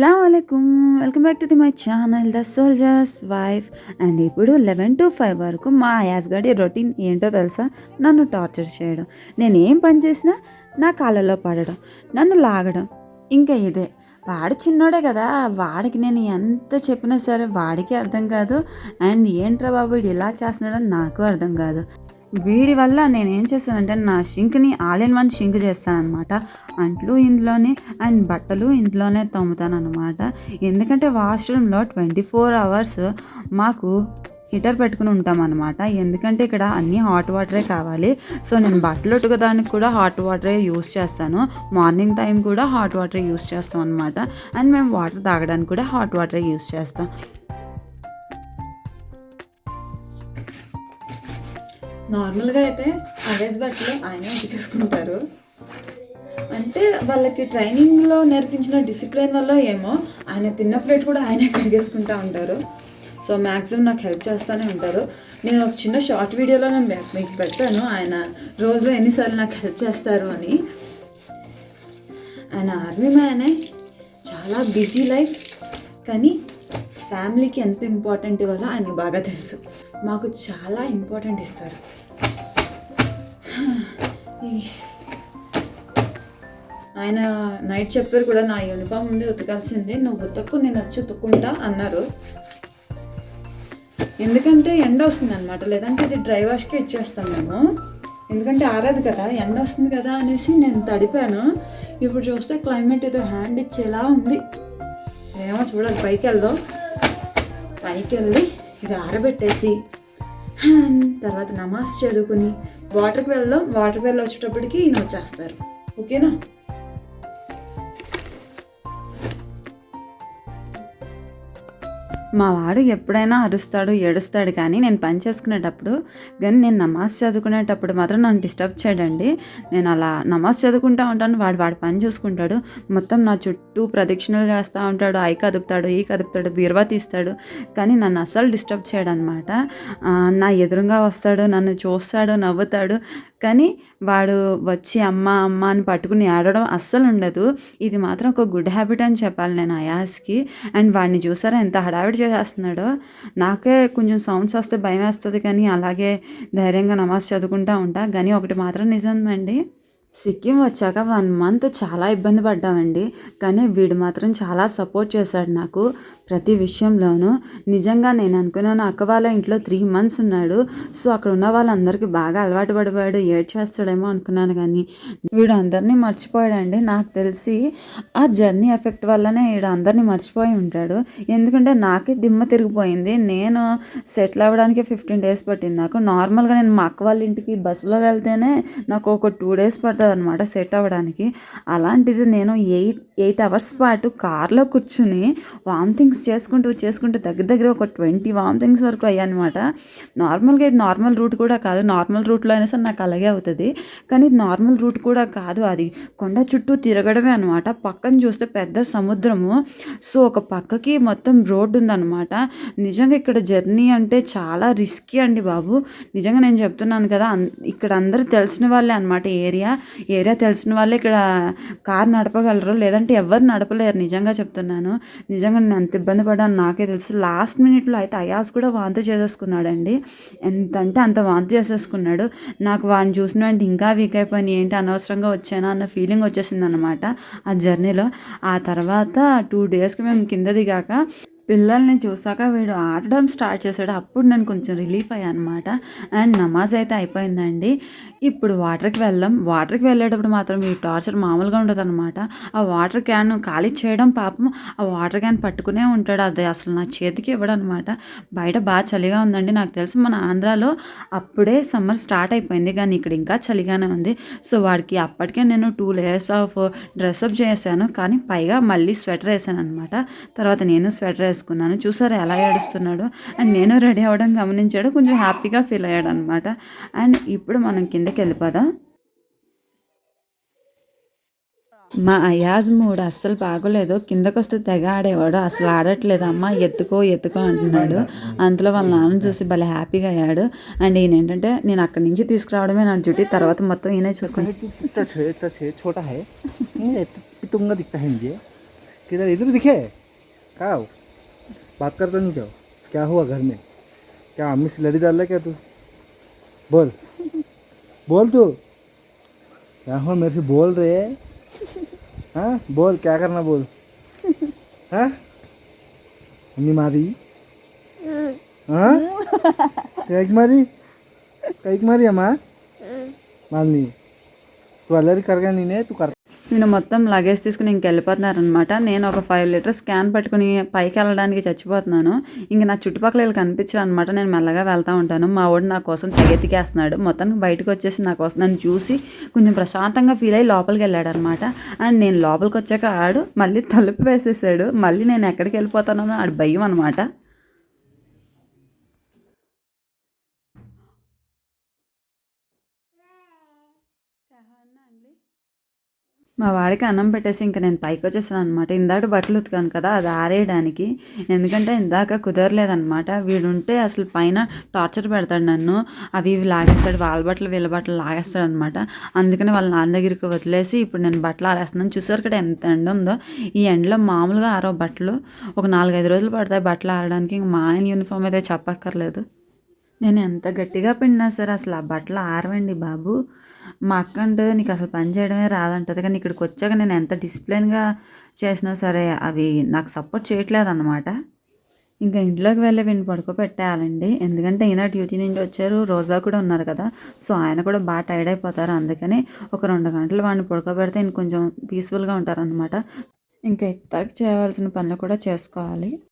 అస్సలం అయికం welcome back to the my channel the soldier's wife and ఇప్పుడు eleven to five వరకు మా యాస్గడి రొటీన్ ఏంటో తెలుసా? నన్ను టార్చర్ చేయడం. నేను ఏం పని చేసినా నా కాళ్ళలో పడడం నన్ను లాగడం. ఇంకా ఇదే. వాడు చిన్నోడే కదా వాడికి నేను ఎంత చెప్పినా సరే వాడికి అర్థం కాదు. అండ్ ఏంట్రా బాబు ఇలా చేస్తున్నాడని నాకు అర్థం కాదు. వీడి వల్ల నేను ఏం చేస్తానంటే నా షింక్ని ఆల్ ఇన్ వన్ షింక్ చేస్తానమాట అంట్లు ఇందులోనే అండ్ బట్టలు ఇంట్లోనే తోముతానమాట ఎందుకంటే వాష్రూమ్లో ట్వంటీ ఫోర్ అవర్స్ మాకు హీటర్ పెట్టుకుని ఉంటామన్నమాట. ఎందుకంటే ఇక్కడ అన్ని హాట్ వాటరే కావాలి. సో నేను బట్టలు ఉతకడానికి కూడా హాట్ వాటరే యూస్ చేస్తాను. మార్నింగ్ టైం కూడా హాట్ వాటర్ యూస్ చేస్తాం అనమాట అండ్ మేము వాటర్ తాగడానికి కూడా హాట్ వాటరే యూస్ చేస్తాం. నార్మల్గా అయితే అవేస్ బట్టలు ఆయన ఉతికేసుకుంటారు. అంటే వాళ్ళకి ట్రైనింగ్లో నేర్పించిన డిసిప్లిన్ వల్ల ఏమో ఆయన తిన్న ప్లేట్ కూడా ఆయనే కడిగేసుకుంటూ ఉంటారు. సో మ్యాక్సిమం నాకు హెల్ప్ చేస్తూనే ఉంటారు. నేను ఒక చిన్న షార్ట్ వీడియోలో నేను మీకు పెడతాను ఆయన రోజులో ఎన్నిసార్లు నాకు హెల్ప్ చేస్తారు అని. ఆయన ఆర్మీ మ్యానే చాలా బిజీ లైఫ్. కానీ ఫ్యామిలీకి ఎంత ఇంపార్టెంట్ ఇవ్వాలో ఆయనకు బాగా తెలుసు. మాకు చాలా ఇంపార్టెంట్ ఇస్తారు. ఆయన నైట్ చెప్పారు కూడా నా యూనిఫామ్ ఉంది ఉతకాల్సిందే నువ్వు ఉతక్కు నేను వచ్చి ఉతుక్కుంటా అన్నారు. ఎందుకంటే ఎండ వస్తుంది అనమాట లేదంటే ఇది డ్రై వాష్కే ఇచ్చేస్తాం మేము. ఎందుకంటే ఆరదు కదా ఎండ వస్తుంది కదా అనేసి నేను తడిపాను. ఇప్పుడు చూస్తే క్లైమేట్ ఏదో హ్యాండ్ ఇచ్చేలా ఉంది. ఏమో చూడాలి పైకి వెళ్దాం. పైకి వెళ్ళి ఇది ఆరబెట్టేసి తర్వాత నమాజ్ చదువుకుని వాటర్కి వెళ్దాం వాటర్కి వెళ్ళి వచ్చేటప్పటికి ఈయన వచ్చేస్తారు. ఓకేనా? మా వాడు ఎప్పుడైనా అరుస్తాడు ఏడుస్తాడు కానీ నేను పని చేసుకునేటప్పుడు కానీ నేను నమాజ్ చదువుకునేటప్పుడు మాత్రం నన్ను డిస్టర్బ్ చేయడండి. నేను అలా నమాజ్ చదువుకుంటూ ఉంటాను వాడు వాడు పని చూసుకుంటాడు. మొత్తం నా చుట్టూ ప్రదక్షిణలు చేస్తూ ఉంటాడు ఐ కదుపుతాడు ఈ కదుపుతాడు బీరువా తీస్తాడు. కానీ నన్ను అస్సలు డిస్టర్బ్ చేయడనమాట. నా ఎదురుగా వస్తాడు నన్ను చూస్తాడు నవ్వుతాడు. కానీ వాడు వచ్చి అమ్మ అమ్మ అని పట్టుకుని ఆడడం అస్సలు ఉండదు. ఇది మాత్రం ఒక గుడ్ హ్యాబిట్ అని చెప్పాలి నేను అయాస్కి అండ్ వాడిని చూసారా ఎంత హడావిడి చేసేస్తున్నాడో. నాకే కొంచెం సౌండ్స్ వస్తే భయం వేస్తుంది కానీ అలాగే ధైర్యంగా నమాజ్ చదువుకుంటా ఉంటా. కానీ ఒకటి మాత్రం నిజమండి సిక్కిం వచ్చాక వన్ మంత్ చాలా ఇబ్బంది పడ్డామండి. కానీ వీడు మాత్రం చాలా సపోర్ట్ చేశాడు నాకు ప్రతి విషయంలోనూ. నిజంగా నేను అనుకున్నాను అక్క వాళ్ళ ఇంట్లో త్రీ మంత్స్ ఉన్నాడు. సో అక్కడ ఉన్న వాళ్ళందరికీ బాగా అలవాటు పడిపోయాడు. ఏడ్ చేస్తాడేమో అనుకున్నాను కానీ వీడు అందరినీ మర్చిపోయాడండి. నాకు తెలిసి ఆ జర్నీ ఎఫెక్ట్ వల్లనే వీడు అందరినీ మర్చిపోయి ఉంటాడు. ఎందుకంటే నాకే దిమ్మ తిరిగిపోయింది. నేను సెటిల్ అవ్వడానికి ఫిఫ్టీన్ డేస్ పట్టింది నాకు. నార్మల్గా నేను మా అక్క వాళ్ళ ఇంటికి బస్సులో వెళ్తేనే నాకు ఒక టూ డేస్ పడుతుంది. అనమాట సెట్ అవ్వడానికి. అలాంటిది నేను ఎయిట్ ఎయిట్ అవర్స్ పాటు కార్లో కూర్చుని వామిటింగ్స్ చేసుకుంటూ చేసుకుంటూ దగ్గర దగ్గర ఒక ట్వంటీ వామిటింగ్స్ వరకు అయ్యానమాట నార్మల్గా ఇది నార్మల్ రూట్ కూడా కాదు. నార్మల్ రూట్లో అయినా సరే నాకు అలాగే అవుతుంది. కానీ ఇది నార్మల్ రూట్ కూడా కాదు అది. కొండ చుట్టూ తిరగడమే అనమాట పక్కన చూస్తే పెద్ద సముద్రము. సో ఒక పక్కకి మొత్తం రోడ్డు ఉందన్నమాట. నిజంగా ఇక్కడ జర్నీ అంటే చాలా రిస్కీ అండి బాబు. నిజంగా నేను చెప్తున్నాను కదా అన్- ఇక్కడ అందరూ తెలిసిన వాళ్ళే అనమాట ఏరియా. ఏరియా తెలిసిన వాళ్ళే ఇక్కడ కార్ నడపగలరు లేదంటే ఎవరు నడపలేరు. నిజంగా చెప్తున్నాను. నిజంగా నేను ఎంత ఇబ్బంది పడ్డాను. నాకే తెలుసు. లాస్ట్ మినిట్లో అయితే అయాస్ కూడా వాంతి చేసేసుకున్నాడండి. ఎంత అంటే అంత వాంతి చేసేసుకున్నాడు. నాకు వాడిని చూసిన వెంటనే ఇంకా వీక్ అయిపోయి ఏంటి అనవసరంగా వచ్చానా అన్న ఫీలింగ్ వచ్చేసింది అనమాట ఆ జర్నీలో ఆ తర్వాత టూ డేస్కి మేము కింద దిగాక పిల్లల్ని చూసాక వీడు ఆడడం స్టార్ట్ చేశాడు. అప్పుడు నేను కొంచెం రిలీఫ్ అయ్యా అనమాట అండ్ నమాజ్ అయితే అయిపోయిందండి. ఇప్పుడు వాటర్కి వెళ్దాం వాటర్కి వెళ్ళేటప్పుడు మాత్రం ఈ టార్చర్ మామూలుగా ఉండదు అనమాట ఆ వాటర్ క్యాన్ ఖాళీ చేయడం పాపం. ఆ వాటర్ క్యాన్ పట్టుకునే ఉంటాడు. అది అసలు నా చేతికి ఇవ్వడనమాట బయట బాగా చలిగా ఉందండి. నాకు తెలిసి మన ఆంధ్రాలో అప్పుడే సమ్మర్ స్టార్ట్ అయిపోయింది. కానీ ఇక్కడ ఇంకా చలిగానే ఉంది. సో వాడికి అప్పటికే నేను టూ లేయర్స్ ఆఫ్ డ్రెస్అప్ చేశాను. కానీ పైగా మళ్ళీ స్వెటర్ వేసాను అనమాట తర్వాత నేను స్వెటర్ వేసుకున్నాను. చూసారు ఎలా ఏడుస్తున్నాడు. అండ్ నేను రెడీ అవ్వడం గమనించాడు. కొంచెం హ్యాపీగా ఫీల్ అయ్యాడు అనమాట అండ్ ఇప్పుడు మనం కింద కిందకి వెళ్ళిపోదాం మా అయాజ్ మూడు అస్సలు బాగోలేదు కిందకు వస్తే తెగ ఆడేవాడు అసలు ఆడట్లేదు అమ్మ ఎత్తుకో ఎత్తుకో అంటున్నాడు అంతలో వాళ్ళ నాన్న చూసి భలే హ్యాపీగా అయ్యాడు అండ్ ఈయన ఏంటంటే నేను అక్కడి నుంచి తీసుకురావడమే నా డ్యూటీ తర్వాత మొత్తం ఈయనే చూసుకుంటాను इतना छे इतना छे छोटा है ये तो पितुंगा दिखता है मुझे किधर इधर दिखे कहा हो बात करता नहीं क्या हो? क्या हुआ घर में क्या अम्मी से लड़ी डाल रहा है क्या तू बोल बोल तू। यहाँ मेरे से बोल रहे है? हाँ बोल क्या करना बोल? हाँ? अम्मी मारी? हाँ? कैक मारी? कैक मारी अम्मा? मारनी। तू अलरी कर गया नहीं तू कर। నేను మొత్తం లగేజ్ తీసుకుని ఇంక వెళ్ళిపోతున్నారనమాట నేను ఒక ఫైవ్ లీటర్స్ క్యాన్ పట్టుకుని పైకి వెళ్ళడానికి చచ్చిపోతున్నాను. ఇంక నా చుట్టుపక్కల వీళ్ళు కనిపించారు అనమాట నేను మెల్లగా వెళ్తూ ఉంటాను. మా వాడు నా కోసం తెగెతికేస్తున్నాడు మొత్తానికి బయటకు వచ్చేసి నా కోసం నన్ను చూసి కొంచెం ప్రశాంతంగా ఫీల్ అయ్యి లోపలికి వెళ్ళాడు అనమాట అండ్ నేను లోపలికి వచ్చాక ఆడు మళ్ళీ తలుపు వేసేసాడు. మళ్ళీ నేను ఎక్కడికి వెళ్ళిపోతానో ఆడు భయం అనమాట మా వాడికి అన్నం పెట్టేసి ఇంక నేను పైకి వచ్చేసాను అనమాట ఇందాక బట్టలు ఉతికాను కదా అది ఆరేయడానికి. ఎందుకంటే ఇందాక కుదరలేదనమాట వీడుంటే అసలు పైన టార్చర్ పెడతాడు నన్ను. అవి ఇవి లాగేస్తాడు వాళ్ళ బట్టలు వీళ్ళ బట్టలు లాగేస్తాడు అనమాట అందుకని వాళ్ళ నాన్న దగ్గరికి వదిలేసి ఇప్పుడు నేను బట్టలు ఆరేస్తున్నాను. చూసారు కదా ఎంత ఎండ ఉందో? ఈ ఎండలో మామూలుగా ఆరో బట్టలు ఒక నాలుగైదు రోజులు పడతాయి బట్టలు ఆరడానికి. ఇంక మా ఆయన యూనిఫామ్ అయితే చెప్పక్కర్లేదు. నేను ఎంత గట్టిగా పిండినా సరే అసలు ఆ బట్టలు ఆరవండి బాబు. మా అక్క అంటే నీకు అసలు పని చేయడమే రాదంటది. కానీ ఇక్కడికి వచ్చాక నేను ఎంత డిసిప్లిన్గా చేసినా సరే అవి నాకు సపోర్ట్ చేయట్లేదు అనమాట ఇంకా ఇంట్లోకి వెళ్ళి వీడిని పడుకోబెట్టేయాలండి. ఎందుకంటే ఈయన డ్యూటీ నుంచి వచ్చారు రోజా కూడా ఉన్నారు కదా. సో ఆయన కూడా బాగా టైర్డ్ అయిపోతారు. అందుకని ఒక రెండు గంటలు వాడిని పడుకోబెడితే కొంచెం పీస్ఫుల్గా ఉంటారనమాట ఇంకా ఇఫ్తార్కి చేయవలసిన పనులు కూడా చేసుకోవాలి.